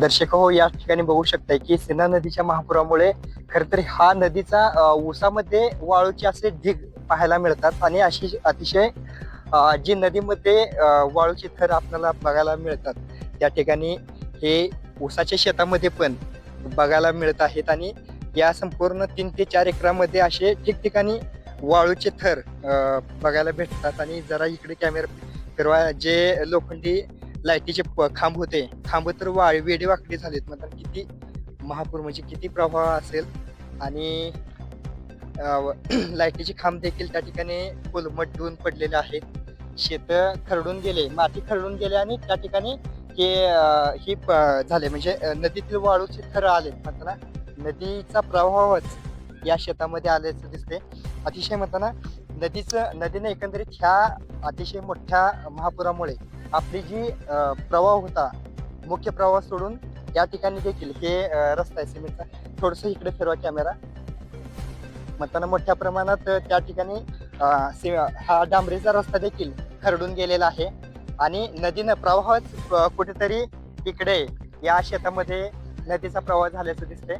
दर्शक हो या ठिकाणी बघू शकताय की सिन्हा नदीच्या महापुरामुळे खर तर हा नदीचा ऊसामध्ये वाळूचे असे ढीग पाहायला मिळतात आणि अशी अतिशय जी नदीमध्ये वाळूचे थर आपल्याला बघायला मिळतात. त्या ठिकाणी हे ऊसाच्या शेतामध्ये पण बघायला मिळत आहेत आणि या संपूर्ण तीन ते चार एकरामध्ये असे ठिकठिकाणी वाळूचे थर बघायला भेटतात. आणि जरा इकडे कॅमेरा फिरवा जे लोखंडी लाईटीचे प- खांब होते. खांब तर वाळ वेडे वाकडे झालेत. म्हणतात किती महापूर म्हणजे किती प्रभाव असेल? आणि लाईटीचे खांब देखील त्या ठिकाणी कोलमटून पडलेले आहेत. शेत खरडून गेले माती खरडून गेले आणि त्या ठिकाणी हे ही प- झाले. म्हणजे नदीतील वाळूचे थर आले. म्हणताना नदीचा प्रभावच या शेतामध्ये आल्याचं दिसते अतिशय म्हणताना नदीचं नदीने एकंदरीत ह्या अतिशय मोठ्या महापुरामुळे आपली जी प्रवाह होता मुख्य प्रवाह सोडून या ठिकाणी देखील हे रस्ता आहे सिमेंटचा थोडस इकडे फिरवा कॅमेरा. म्हणताना मोठ्या प्रमाणात त्या ठिकाणी सि- हा डांबरीचा रस्ता देखील खरडून गेलेला आहे. आणि नदीनं प्रवाहच कुठेतरी इकडे या शेतामध्ये नदीचा प्रवाह झाल्याचं दिसते